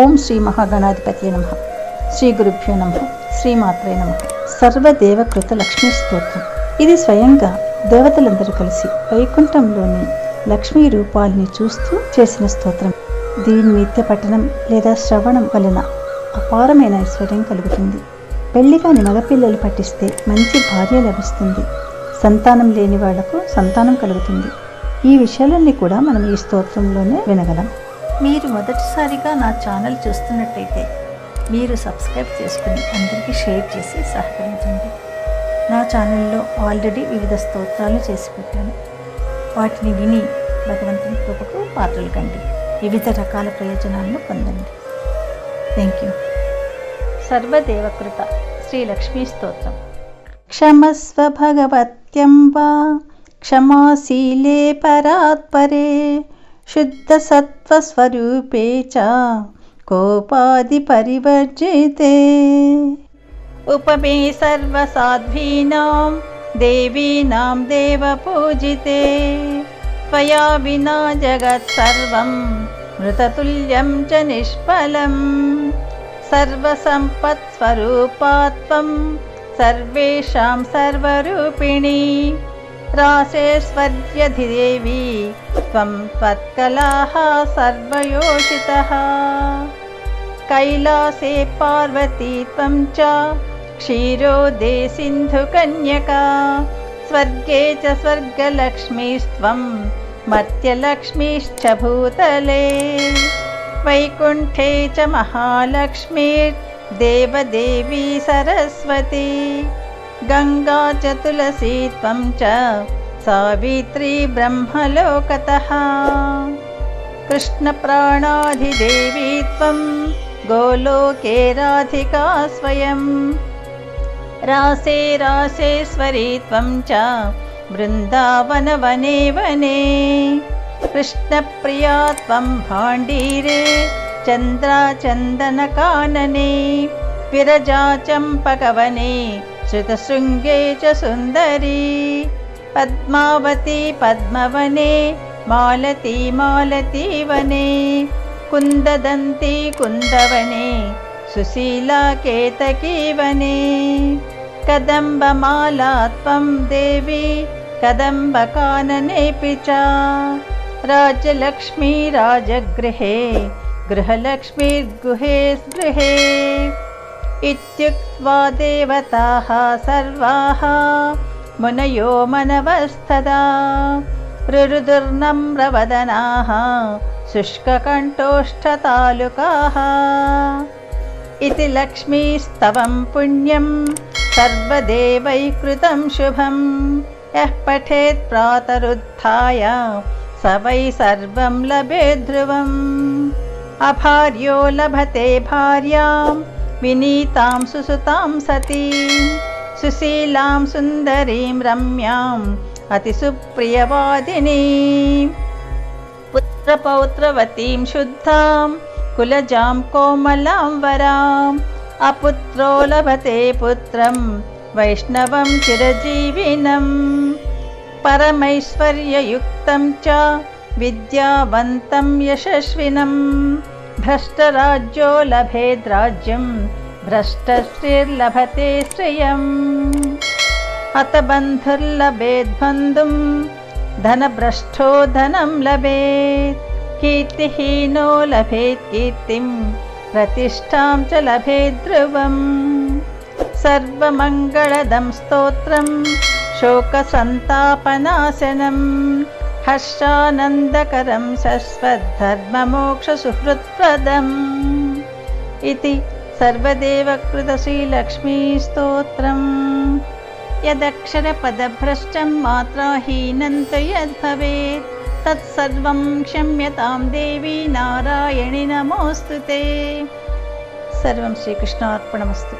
ఓం శ్రీ మహాగణాధిపతి నమ. శ్రీ గురుభ్యో నమ. శ్రీమాత్రే నమ. సర్వదేవకృత లక్ష్మీ స్తోత్రం. ఇది స్వయంగా దేవతలందరూ కలిసి వైకుంఠంలోని లక్ష్మీ రూపాల్ని చూస్తూ చేసిన స్తోత్రం. దీని నిత్య పఠనం లేదా శ్రవణం వలన అపారమైన ఐశ్వర్యం కలుగుతుంది. పెళ్ళి కాని మగపిల్లలు పట్టిస్తే మంచి భార్య లభిస్తుంది. సంతానం లేని వాళ్ళకు సంతానం కలుగుతుంది. ఈ విషయాలన్నీ కూడా మనం ఈ స్తోత్రంలోనే వినగలం. మీరు మొదటిసారిగా నా ఛానల్ చూస్తున్నట్టయితే మీరు సబ్స్క్రైబ్ చేసుకుని అందరికీ షేర్ చేసి సహకరించండి. నా ఛానల్లో ఆల్రెడీ వివిధ స్తోత్రాలు చేసి పెట్టాను. వాటిని విని భగవంతుని కృపకు పాత్రలు కండి. వివిధ రకాల ప్రయోజనాలను పొందండి. థ్యాంక్ యూ సర్వదేవకృత శ్రీ లక్ష్మీ స్తోత్రం. క్షమస్వ భగవత్యంబ క్షమాశీలే పరాత్పరే शुद्धसत्त्वस्वरूपे च कोपादिपरिवर्जिते। उपमे सर्वसाध्वीनां देवीनां देवपूजिते। त्वया विना जगत्सर्वं मृततुल्यं च निष्फलम्। सर्वसम्पत्स्वरूपा त्वं सर्वेषां सर्वरूपिणी रासेश्वर्यधिदेवी त्वं त्वत्कलाः सर्वयोषितः। कैलासे पार्वती त्वं च क्षीरोदे सिन्धुकन्यका स्वर्गे च स्वर्गलक्ष्मीस्त्वं मर्त्यलक्ष्मीश्च भूतले। वैकुण्ठे च महालक्ष्मीर्देवदेवी सरस्वती गङ्गा च तुलसी त्वं च सावित्री ब्रह्मलोकतः। कृष्णप्राणाधिदेवी त्वं गोलोके राधिका स्वयं। रासे रासेश्वरी त्वं च बृन्दावनवने वने। कृष्णप्रिया त्वं भाण्डीरे चन्द्राचन्दनकानने। विरजा चम्पकवने श्रुतशृङ्गे च सुन्दरी। पद्मावती पद्मवने मालती मालती वने। कुन्ददन्ती कुन्दवने सुशीला केतकी वने। कदम्बमाला त्वं देवी कदम्बकाननेऽपि च राजलक्ष्मी राजगृहे गृहलक्ष्मीर्गृहे गृहे इत्युक्त्वा देवताः सर्वाः मुनयो मनवस्तदा रुरुदुर्नम्रवदनाः शुष्ककण्ठोष्ठतालुकाः। इति लक्ष्मीस्तवं पुण्यं सर्वदेवैकृतं शुभं। यः पठेत् प्रातरुत्थाय स वै सर्वं लभे ध्रुवम् अभार्यो लभते भार्यां विनीतां सुसुतां सतीं सुशीलां सुन्दरीं रम्याम् अतिसुप्रियवादिनीं। पुत्रपौत्रवतीं शुद्धां कुलजां कोमलां वराम् अपुत्रो लभते पुत्रं वैष्णवं चिरजीविनम् परमैश्वर्ययुक्तं च विद्यावन्तं यशस्विनं भ्रष्टराज्यो लभेद्राज्यं भ्रष्टश्रीर्लभते श्रियम्। अत बन्धुर्लभेद्बन्धुं धनभ्रष्टो धनं लभेत्। कीर्तिहीनो लभेत् कीर्तिं प्रतिष्ठां च लभेत् ध्रुवम्। सर्वमङ्गलदं स्तोत्रं शोकसन्तापनाशनं हर्षानन्दकरं शश्वद्धर्ममोक्षसुहृत्प्रदम् इति सर्वदेवकृतश्रीलक्ष्मीस्तोत्रम् यदक्षरपदभ्रष्टं मात्राहीनं तु यद्भवेत् तत्सर्वं क्षम्यतां देवी नारायणि नमोऽस्तु ते सर्वं श्रीकृष्णार्पणमस्तु